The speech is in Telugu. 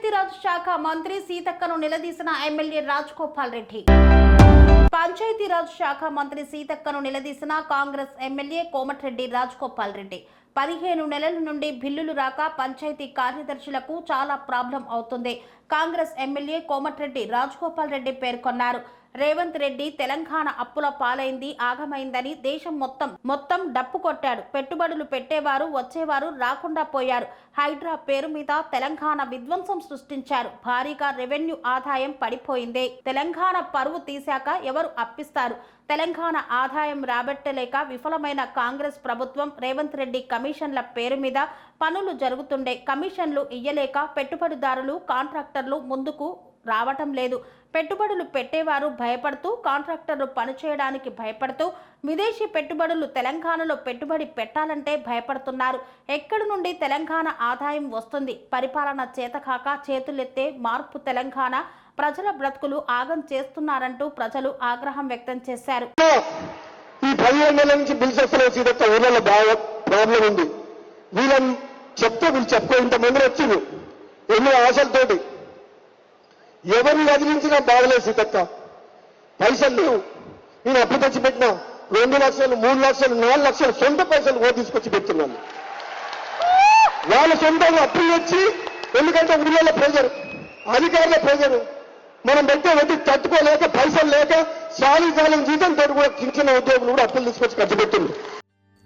పంచాయతీరాజ్ శాఖ మంత్రి సీతక్కను నిలదీసిన ఎమ్మెల్యే రాజ్ గోపాల్ రెడ్డి. పంచాయతీరాజ్ శాఖ మంత్రి సీతక్కను నిలదీసిన కాంగ్రెస్ ఎమ్మెల్యే కోమటిరెడ్డి రాజ్ గోపాల్ రెడ్డి. పదిహేను నెలల నుండి బిల్లులు రాక పంచాయతీ కార్యదర్శులకు చాలా ప్రాబ్లం అవుతుంది. కాంగ్రెస్ ఎమ్మెల్యే కోమటిరెడ్డి రాజ్ గోపాల్ రెడ్డి పేర్కొన్నారు. రేవంత్ రెడ్డి తెలంగాణ అప్పుల పాలైంది ఆగమైందని దేశం మొత్తం మొత్తం డప్పు కొట్టాడు. పెట్టుబడులు పెట్టేవారు వచ్చేవారు రాకుండా పోయారు. హైడ్రా పేరు మీద తెలంగాణ విధ్వంసం సృష్టించారు. భారీగా రెవెన్యూ ఆదాయం పడిపోయిందే. తెలంగాణ పరువు తీశాక ఎవరు అప్పిస్తారు? తెలంగాణ ఆదాయం రాబట్టలేక విఫలమైన కాంగ్రెస్ ప్రభుత్వం రేవంత్ రెడ్డి కమిషన్ల పేరు మీద పనులు జరుగుతుండే. కమిషన్లు ఇయ్యలేక పెట్టుబడిదారులు కాంట్రాక్టర్లు ముందుకు రావటం లేదు. పెట్టుబడులు పెట్టేవారు భయపడుతూ కాంట్రాక్టర్లు పనిచేయడానికి భయపడుతూ విదేశీ పెట్టుబడులు తెలంగాణలో పెట్టుబడి పెట్టాలంటే భయపడుతున్నారు. ఎక్కడి నుండి తెలంగాణ ఆదాయం వస్తుంది? పరిపాలన చేతకాక చేతులెత్తే మార్పు తెలంగాణ. ప్రజల బ్రతుకులు ఆగం చేస్తున్నారంటూ ప్రజలు ఆగ్రహం వ్యక్తం చేశారు. ఈ పదిహేను నుంచి బిల్స్ ఊళ్ళలో బాగా ప్రాబ్లం ఉంది. వీళ్ళని చెప్తే వీళ్ళు చెప్పుకో. ఇంతమంది వచ్చింది ఎన్నో ఆశలతోటి. ఎవరిని వదిలించినా బాగలేదు సీతక్క. పైసలు లేవు. నేను అప్పు తెచ్చి పెట్టిన రెండు లక్షలు మూడు లక్షలు నాలుగు లక్షలు సొంత పైసలు ఓ తీసుకొచ్చి పెడుతున్నాను. వాళ్ళ సొంతంగా అప్పులు తెచ్చి ఎందుకంటే ఊళ్ళలో ప్రెజర్ అధికారుల ప్రెజర్. మనం పెట్టే వడ్డీ తట్టుకోలేక పైసలు లేక సాలి కాలం తోటి కూడా కించిన ఉద్యోగులు కూడా అప్పులు తీసుకొచ్చి ఖర్చు పెట్టింది